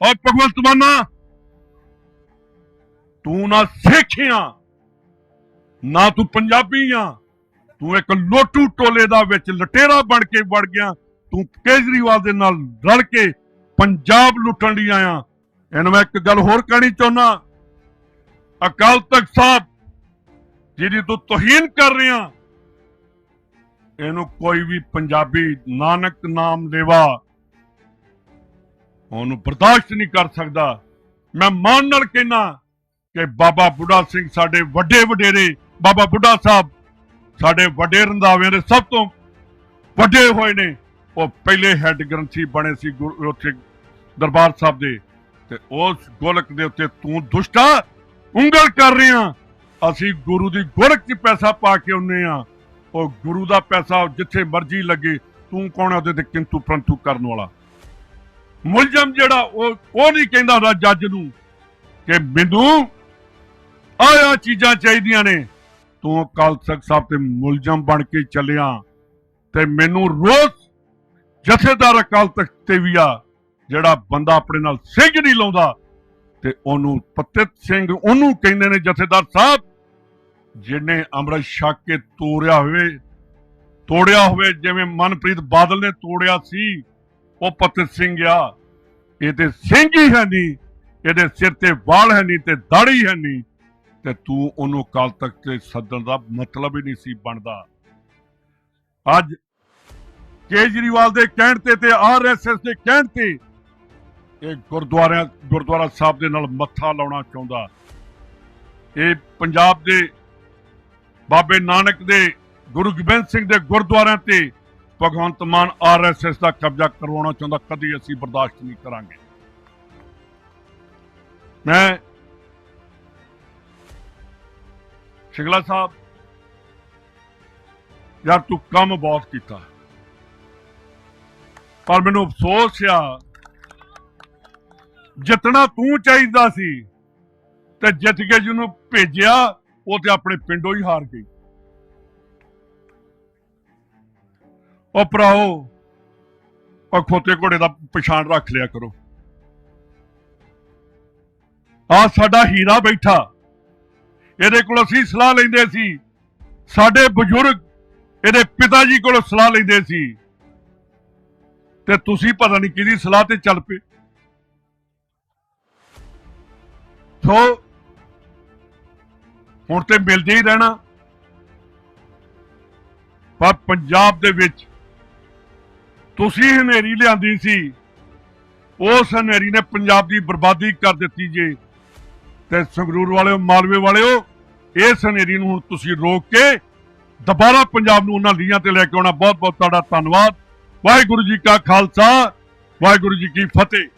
ਔਰ ਭਗਵੰਤ ਮਾਨਾ, ਤੂੰ ਨਾ ਸਿੱਖਿਆ ਨਾ ਤੂੰ ਪੰਜਾਬੀ ਆ, ਤੂੰ ਇੱਕ ਲੋਟੂ ਟੋਲੇ ਦਾ ਵਿੱਚ ਲਟੇਰਾ ਬਣ ਕੇ ਵੜ ਗਿਆ, ਤੂੰ ਕੇਜਰੀਵਾਲ ਦੇ ਨਾਲ ਰਲ ਕੇ ਪੰਜਾਬ ਲੁੱਟਣ ਲਈ ਆਇਆ। ਇਹਨੂੰ ਮੈਂ ਇੱਕ ਗੱਲ ਹੋਰ ਕਹਿਣੀ ਚਾਹੁੰਦਾ ਅਕਾਲ ਤਖਤ ਸਾਹਿਬ, ਜਿਹਦੀ ਤੂੰ ਤੋਹੀਨ ਕਰ ਰਿਹਾ, ਇਹਨੂੰ ਕੋਈ ਵੀ ਪੰਜਾਬੀ ਨਾਨਕ ਨਾਮ ਦੇਵਾ। ਉਹਨੂੰ ਬਰਦਾਸ਼ਤ ਨਹੀਂ ਕਰ ਸਕਦਾ। ਮੈਂ ਮਾਣ ਨਾਲ ਕਹਿਣਾ ਕਿ ਬਾਬਾ ਬੁੱਢਾ ਸਿੰਘ ਸਾਡੇ ਵੱਡੇ ਵਡੇਰੇ, ਬਾਬਾ ਬੁੱਢਾ ਸਾਹਿਬ ਸਾਡੇ ਵੱਡੇ ਰੰਧਾਵਿਆਂ ਦੇ ਸਭ ਤੋਂ ਵੱਡੇ ਹੋਏ ਨੇ। ਉਹ ਪਹਿਲੇ ਹੈੱਡ ਗ੍ਰੰਥੀ ਬਣੇ ਸੀ ਗੁਰੂ- ਉੱਥੇ ਦਰਬਾਰ ਸਾਹਿਬ ਦੇ। ਤੇ ਉਸ ਗੋਲਕ ਦੇ ਉੱਤੇ ਤੂੰ ਦੁਸ਼ਟਾ ਉਂਗਲ ਕਰ ਰਿਹਾ ਅਸੀਂ ਗੁਰੂ ਦੀ ਗੋਲਕ 'ਚ ਪੈਸਾ ਪਾ ਕੇ ਆਉਨੇ ਆ। ਉਹ ਗੁਰੂ ਦਾ ਪੈਸਾ ਜਿੱਥੇ ਮਰਜ਼ੀ ਲੱਗੇ, ਤੂੰ ਕੌਣ ਆ ਉਹਦੇ ਤੇ ਕਿੰਤੂ ਪ੍ਰੰਤੂ ਕਰਨ ਵਾਲਾ? ਮੁਲਜ਼ਮ ਜਿਹੜਾ ਉਹ ਉਹ ਨਹੀਂ ਕਹਿੰਦਾ ਹੁੰਦਾ ਜੱਜ ਨੂੰ ਕਿ ਮੈਨੂੰ ਆਹ ਚੀਜ਼ਾਂ ਚਾਹੀਦੀਆਂ ਨੇ। ਤੂੰ ਅਕਾਲ ਤਖਤ ਸਾਹਿਬ ਤੇ ਮੁਲਜ਼ਮ ਬਣ ਕੇ ਚੱਲਿਆ ਤੇ ਮੈਨੂੰ ਰੋਜ਼ ਜਥੇਦਾਰ ਅਕਾਲ ਤਖਤ ਤੇ ਵੀ ਆ, ਜਿਹੜਾ ਬੰਦਾ ਆਪਣੇ ਨਾਲ ਸਿੰਘ ਨਹੀਂ ਲਾਉਂਦਾ ਤੇ ਉਹਨੂੰ ਪਤਿਤ ਸਿੰਘ ਉਹਨੂੰ ਕਹਿੰਦੇ ਨੇ ਜਥੇਦਾਰ ਸਾਹਿਬ, ਜਿਹਨੇ ਅੰਮ੍ਰਿਤ ਛਕ ਕੇ ਤੋੜਿਆ ਹੋਵੇ ਤੋੜਿਆ ਹੋਵੇ, ਜਿਵੇਂ ਮਨਪ੍ਰੀਤ ਬਾਦਲ ਨੇ ਤੋੜਿਆ ਸੀ, ਉਹ ਪਤਿਤ ਸਿੰਘ ਆ। ਇਹਦੇ ਸਿੰਘ ਹੀ ਹੈ ਨਹੀਂ ਇਹਦੇ ਸਿਰ ਤੇ ਵਾਲ ਹੈ ਨਹੀਂ ਤੇ ਦਾੜੀ ਹੈ ਨਹੀਂ ਤੇ ਤੂੰ ਉਹਨੂੰ ਕਾਲ ਤੱਕ ਤੇ ਸੱਦਣ ਦਾ ਮਤਲਬ ਹੀ ਨਹੀਂ ਸੀ ਬਣਦਾ। ਅੱਜ ਕੇਜਰੀਵਾਲ ਦੇ ਕਹਿਣ ਤੇ ਤੇ ਆਰਐਸਐਸ ਦੇ ਕਹਿਣ ਤੇ ਇਹ ਗੁਰਦੁਆਰਿਆਂ, ਗੁਰਦੁਆਰਾ ਸਾਹਿਬ ਦੇ ਨਾਲ ਮੱਥਾ ਲਾਉਣਾ ਚਾਹੁੰਦਾ। ਇਹ ਪੰਜਾਬ ਦੇ ਬਾਬੇ ਨਾਨਕ ਦੇ ਗੁਰੂ ਗੋਬਿੰਦ ਸਿੰਘ ਦੇ ਗੁਰਦੁਆਰਿਆਂ ਤੇ ਭਗਵੰਤ ਮਾਨ ਆਰਐਸਐਸ ਦਾ ਕਬਜ਼ਾ ਕਰਵਾਉਣਾ ਚਾਹੁੰਦਾ, ਕਦੀ ਅਸੀਂ ਬਰਦਾਸ਼ਤ ਨਹੀਂ ਕਰਾਂਗੇ। ਮੈਂ ਸ਼ਿੰਗਲਾ ਸਾਹਿਬ, ਯਾਰ ਤੂੰ ਕੰਮ ਬਹੁਤ ਕੀਤਾ, ਪਰ ਮੈਨੂੰ ਅਫਸੋਸ ਆ ਜਿੱਤਣਾ ਤੂੰ ਚਾਹੀਦਾ ਸੀ ਤੇ ਜਿੱਤ ਕੇ ਜਿਹਨੂੰ ਭੇਜਿਆ, ਉਹ ਤੇ ਆਪਣੇ ਪਿੰਡੋਂ ਹੀ ਹਾਰ ਗਈ। ਉਹ ਭਰਾਓ ਉਹ ਖੋਤੇ ਘੋੜੇ ਦਾ ਪਛਾਣ ਰੱਖ ਲਿਆ ਕਰੋ। ਆ ਸਾਡਾ ਹੀਰਾ ਬੈਠਾ। ਇਹਦੇ ਕੋਲ ਅਸੀਂ ਸਲਾਹ ਲੈਂਦੇ ਸੀ। ਸਾਡੇ ਬਜ਼ੁਰਗ ਇਹਦੇ ਪਿਤਾ ਜੀ ਕੋਲ ਸਲਾਹ ਲੈਂਦੇ ਸੀ। ਤੇ ਤੁਸੀਂ ਪਤਾ ਨਹੀਂ ਕਿਹਦੀ ਸਲਾਹ ਤੇ ਚੱਲ ਪਏ। ਸੋ, ਹੁਣ ਤੇ ਮਿਲਦੇ ਹੀ ਰਹਿਣਾ। ਪਰ ਪੰਜਾਬ ਦੇ ਵਿੱਚ ਤੁਸੀਂ ਹਨੇਰੀ ਲਿਆਂਦੀ ਸੀ। ਉਸ ਹਨੇਰੀ ਨੇ ਪੰਜਾਬ ਦੀ ਬਰਬਾਦੀ ਕਰ ਦਿੱਤੀ ਜੇ। ਤੇ ਸੰਗਰੂਰ ਵਾਲਿਓ, ਮਾਲਵੇ ਵਾਲਿਓ, ਇਸ ਹਨੇਰੀ ਨੂੰ ਹੁਣ ਤੁਸੀਂ ਰੋਕ ਕੇ ਦੁਬਾਰਾ ਪੰਜਾਬ ਨੂੰ ਉਹਨਾਂ ਲੀਹਾਂ ਤੇ ਲੈ ਕੇ ਆਉਣਾ ਬਹੁਤ ਬਹੁਤ ਤੁਹਾਡਾ ਧੰਨਵਾਦ। ਵਾਹਿਗੁਰੂ ਜੀ ਕਾ ਖਾਲਸਾ, ਵਾਹਿਗੁਰੂ ਜੀ ਕੀ ਫਤਿਹ।